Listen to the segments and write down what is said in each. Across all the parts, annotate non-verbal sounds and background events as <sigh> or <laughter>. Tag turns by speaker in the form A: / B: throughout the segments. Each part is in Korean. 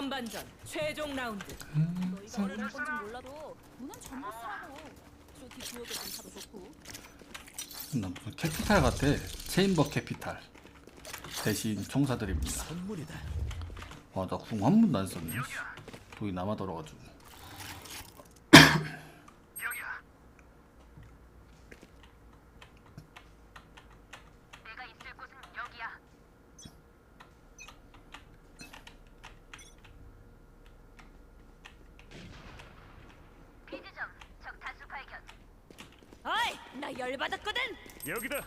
A: 전반전 최종 라운드.
B: 너희가 건지 몰라도 문은 전부 쓰라고. 단타도 좋고.
C: 나 무슨 캐피탈 같아. 체인버 캐피탈. 대신 총사드립니다.
D: 선물이다.
C: 와, 나 궁 한 번도 안 썼네. 독이 남아 돌아가지고.
E: 내가 있을 곳은 여기야. 비즈점 적 다수 발견.
B: 어이, 나 열받았거든.
D: 여기다.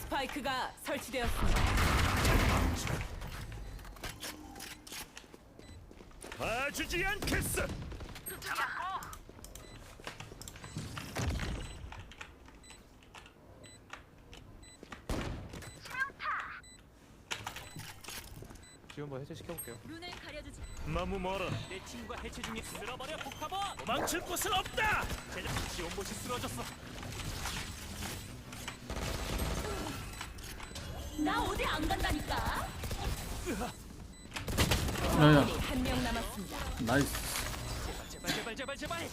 A: 스파이크가 설치되었습니다.
D: 봐주지 않겠어.
F: 지금 뭐 해제시켜볼게요
B: 눈을 가려주지.
D: 너무 멀어.
G: 내 친구가 해체 중에 쓸어버려 폭파범
D: 도망칠 곳은 없다.
G: 제작 지원봇이 쓰러졌어
B: 나 어디 안 간다니까.
C: 야야,
A: 한 명 남았습니다.
C: 나이스.
G: 제발 제발 제발 제발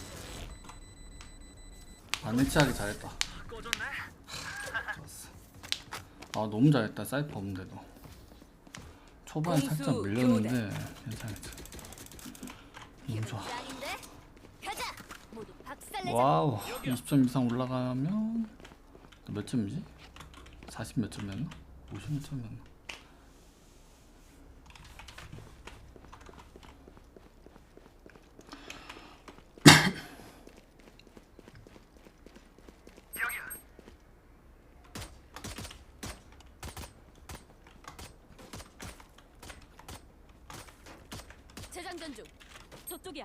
C: 안 해치하기 잘했다.
E: 꺼졌네.
C: 좋았어. 아, 너무 잘했다. 사이퍼 없는데도. 초반에 살짝 밀렸는데 괜찮았어. 너무 좋아. 와우 20점 이상 올라가면 또몇 점이지? 40 몇 점이었나? 50 몇 점이었나?
B: 장전 중. 저쪽이야.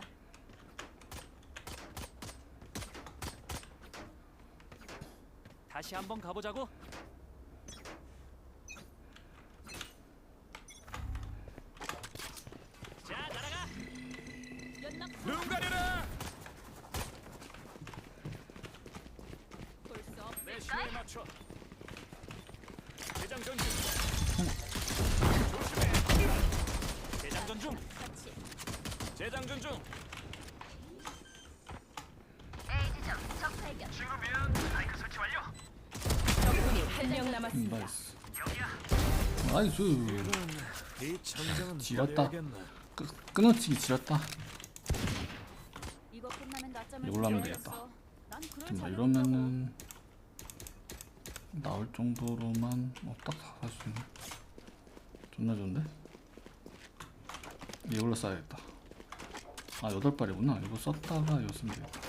G: 다시 한번 가보자고 자 날아가
B: 연막
D: 눈 가려라.
B: 볼수 없.
G: 내 시야에 맞춰
D: 대장전 중.
G: 대장전 중.
D: 재장전 중.
E: A 지점 적
B: 발견.
E: 죽으면 마이크 설치 완료.
A: 적군이 한명
C: 음,
A: 남았습니다.
C: 나이스
E: 여기야.
C: 나이스
D: 이 장장은
C: 지렸다.
D: 버려야겠네.
C: 끄, 끊어치기 지렸다
B: 이거 끝나면 낮잠을
C: 이걸로 하면
B: 자야겠어.
C: 되겠다.
B: 난 그럴
C: 좀
B: 자격이
C: 이러면은 나올 정도로만 어, 딱할수 있네 존나 좋은데? 이걸로 써야겠다 아 여덟 발이구나. 이거 썼다가 이거 쓰면 되겠다.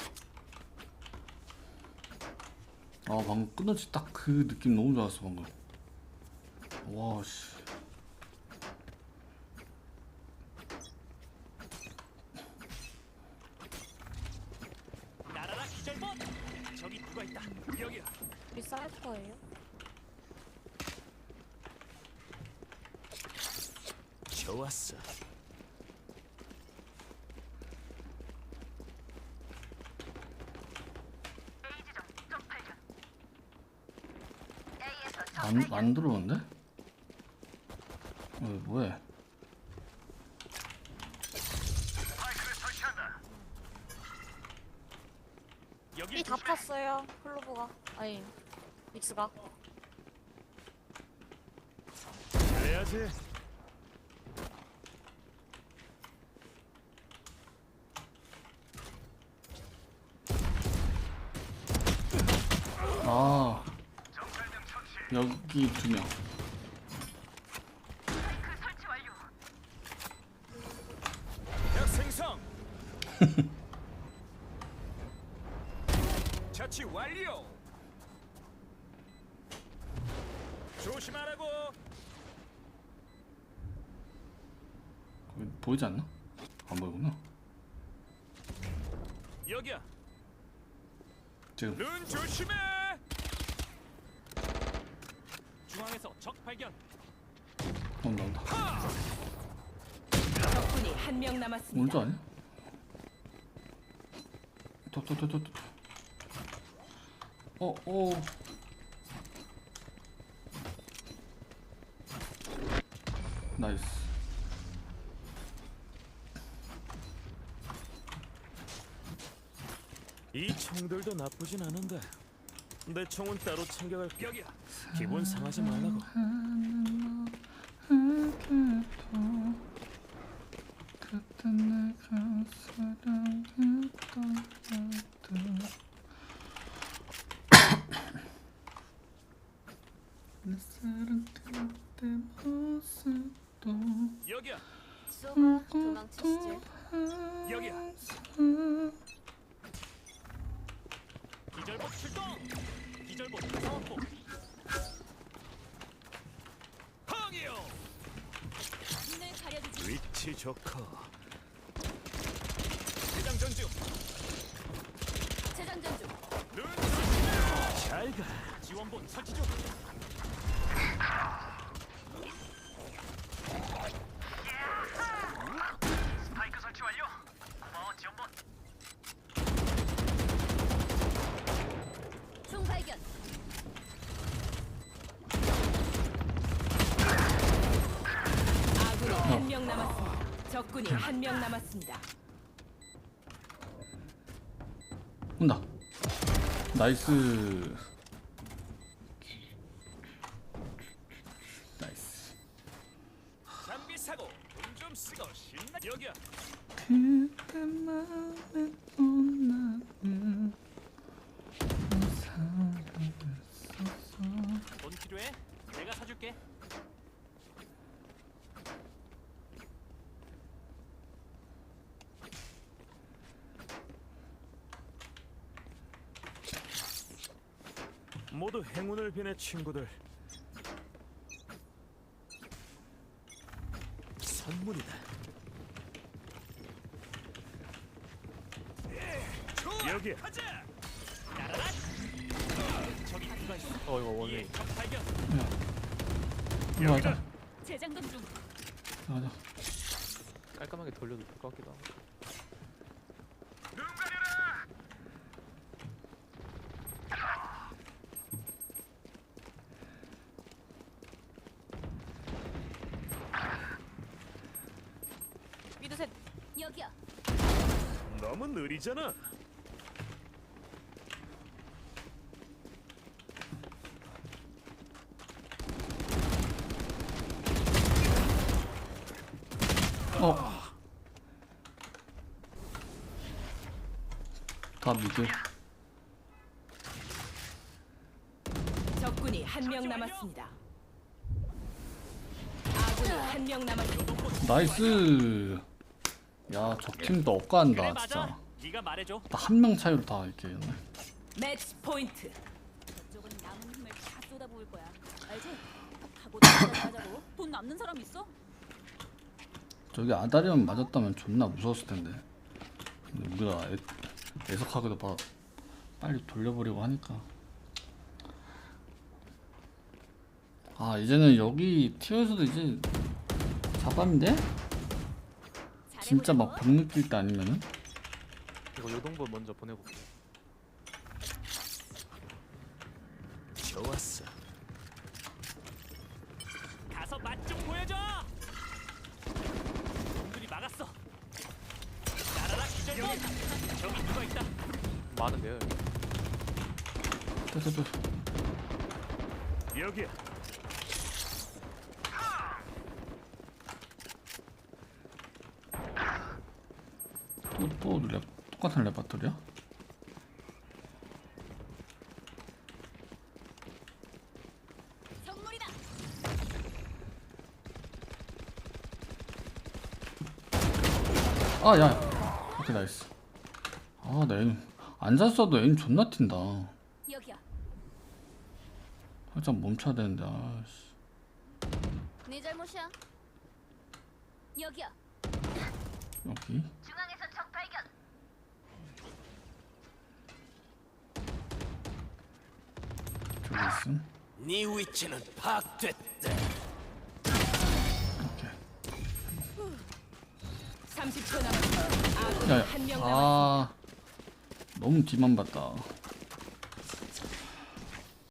C: 아 방금 끊어지 딱 그 느낌 너무 좋았어 방금. 와씨.
G: 날아라 기절봇 저기 누가 있다. 여기야
B: 우리 사이퍼예요?
D: 좋았어.
E: A 지점 적 발견. A에서 적
C: 안. 안 들어오는데? 왜 뭐해
E: 마이크를 설치한다.
G: 여기
H: 이다 탔어요. 클로버가 아니 믹스가
D: 그래야지.
C: 아
E: 정찰등 처치.
C: 여기 두 명.
D: 약 생성. 자치 완료. 조심하라고.
C: 거기 보이지 않나? 안 보이구나
D: 여기야.
C: 지금
D: 눈 조심해.
G: 중앙에서 적 발견.
C: 온다 온다
A: 적군이 한 명 남았습니다.
C: 올줄 아냐? 톡톡톡톡 어? 어? 나이스
D: 이 청들도 나쁘진 않은데 내 총은 따로 챙겨갈 여기야. 기분 상하지 말라고.
C: 그때 내가 사랑했던 날들 내 사랑 그때 모습도
D: 여기야.
H: 수호가 도망치시지.
D: 여기야.
G: 기절복 출동. 기절복 사원복.
D: 항이요.
B: 눈을 가려주지.
D: 위치 좋고. 대장 전주.
B: 재장전 중.
D: 눈 조심해. 잘 가.
G: 지원본 설치 중.
E: 스파이크 설치 완료. 고마워 지원본.
B: 총 발견.
A: 아군이 한 명 남았습니다. 적군이 한 명 남았습니다.
C: 온다 나이스 나이스
D: 장비 사고. 돈좀 쓰고 신나. 여기야.
C: 그때 마음에 온 나는 사랑했었어
G: 돈 필요해? 내가 사줄게.
D: 모두 행운을 비내 친구들. 선물이다. 여기
G: 가자. 날아라. 저기 누가 있어?
F: 어 이거 원이
G: 예, 적 발견.
C: 이리 가자
B: 재장전 중.
C: 가자
F: 깔끔하게 돌려도 될 것 같기도 하고
E: 눈 가려라.
H: 미드 셋.
B: 여기야.
D: 너무 느리잖아.
C: 어. 다 미드.
A: 적군이 한 명 남았습니다. 아군이 한 명 남았습니다.
C: 나이스. 야, 저 팀도 억까한다,
G: 그래 맞아.
C: 진짜.
G: 네가 말해줘.
C: 한명 차이로 다 이렇게. 했네.
A: 매치 포인트.
B: 저쪽은 남은 힘을 다 쏟아부을 거야. 알지? 하고 <coughs> 하자고. 돈 남는 사람 있어?
C: 저기 아다리만 맞았다면 존나 무서웠을 텐데. 근데 우리가 애, 애석하게도 봐 빨리 돌려버리고 하니까. 아 이제는 여기 티어에서도 이제 잡감인데? 진짜 막복 느낄 때 아니면은?
F: 이거 요동본 먼저 보내볼게
D: 좋았어.
G: 가서 맛 좀 보여줘. 놈들이 막았어. 날아라 기절복. 저기 누가 있다.
F: 많은데요 여기.
D: 여기야.
C: 또 또 랩 똑같은 레파토리야? 아 야. 오케이 나이스. 아 나 에임 앉았어도 에임 존나 튄다.
B: 여기야.
C: 살짝 멈춰야 되는데 아씨.
B: 네 잘못이야. 여기야.
C: 여기.
E: 중앙에서 적 발견.
C: 저기 있음.
D: 네 위치는 파악됐다.
C: 오케이.
A: 30초 남았습니다. 아군이
C: 야야.
A: 한명 남았습니다.
C: 아 너무 뒤만 봤다.